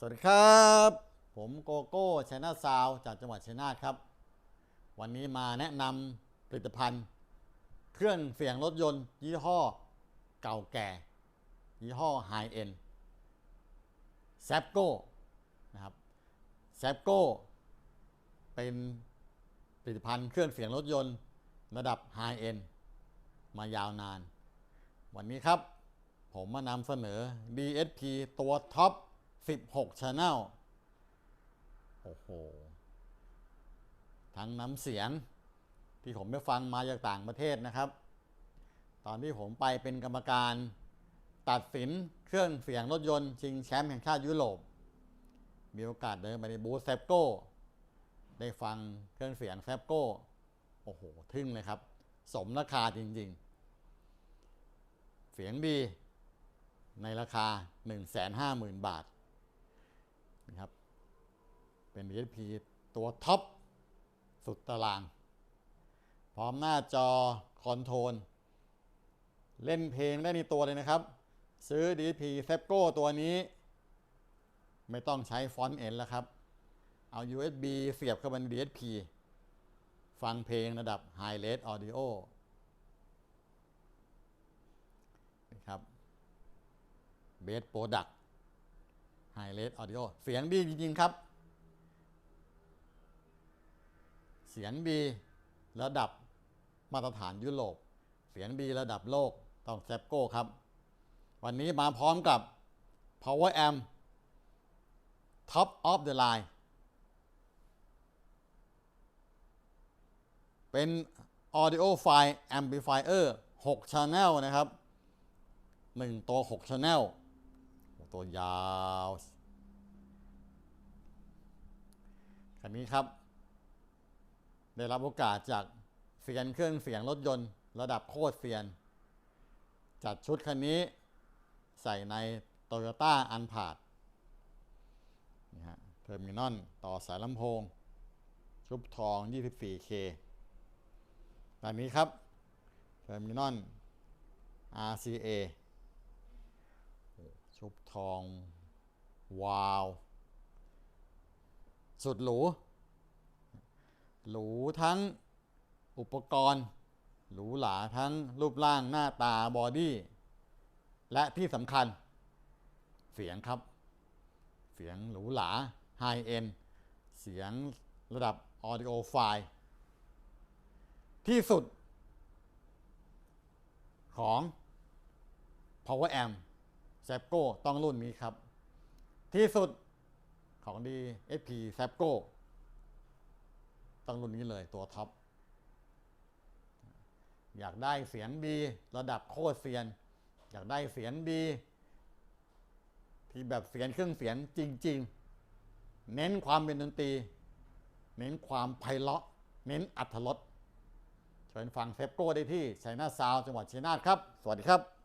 สวัสดีครับ ผมโกโก้ชนะซาวจากจังหวัดชัยนาทครับ วันนี้มาแนะนำผลิตภัณฑ์ เครื่องเสียงรถยนต์ ยี่ห้อเก่าแก่ ยี่ห้อไฮเอ็นแซปโก้นะครับแซปโก้เป็นผลิตภัณฑ์เครื่องเสียงรถยนต์ระดับไฮเอ็นมายาวนาน วันนี้ครับ ผมมานำเสนอ DSP ตัวท็อป 16 Channel โอ้โห ทั้งน้ำเสียงที่ผมไปฟังมาจากต่างประเทศนะครับ ตอนที่ผมไปเป็นกรรมการตัดสินเครื่องเสียงรถยนต์ชิงแชมป์แห่งชาติยุโรป มีโอกาสเดินไปในบูธแซปโก้ ได้ฟังเครื่องเสียงแซปโก้ โอ้โห ทึ่งเลยครับ สมราคาจริง ๆ เสียงดีในราคา 150,000 บาท นะครับ เป็น DSP ตัวท็อป สุดตาราง พร้อมหน้าจอคอนโทรลเล่นเพลงได้ในตัวเลยนะครับ ซื้อ DP s e p c o ตัวนี้ ไม่ต้องใช้ฟอนต์เอ็นแล้วครับ เอา USB เสียบเข้าไปใน DSP ฟังเพลงระดับ High Res Audio นะครับเบสโปรดัก ไฮเลสออดิโอเสียงดีจริง ๆ ครับ เสียงดีระดับมาตรฐานยุโรป เสียงดีระดับโลกต้องแซปโก้ครับ วันนี้มาพร้อมกับ Power Amp Top of the Line เป็น Audio File Amplifier 6 Channel นะครับ 1 ตัว 6 Channel ตัวยาวคันนี้ครับ ได้รับโอกาสจากเสียนเครื่องเสียงรถยนต์ระดับโคตรเสียน จัดชุดคันนี้ใส่ใน Toyota u n p a r d นี่ฮะเทอร์มินอลต่อสายลำโพง ชุบทอง 24K แบบนี้ครับเทอร์มินอล RCA ชุบทอง วาว สุดหรู หรูทั้งอุปกรณ์ หรูหราทั้งรูปร่างหน้าตาบอดี้ และที่สำคัญ เสียงครับ เสียงหรูหราไฮเอ็นเสียงระดับออดิโอไฟล์ที่สุดของ Power Amp แซปโก้ต้องรุ่นนี้ครับ ที่สุดของดี SP แซปโก้ต้องรุ่นนี้เลยตัวท็อป อยากได้เสียงดีระดับโคตรเสียน อยากได้เสียงดี ที่แบบเสียงเครื่องเสียงจริง ๆ เน้นความเป็นดนตรี เน้นความไพเราะ เน้นอัธรสเชิญฟังเซฟโก้ได้ที่ชัยนาซาวจังหวัดชัยนาทครับ สวัสดีครับ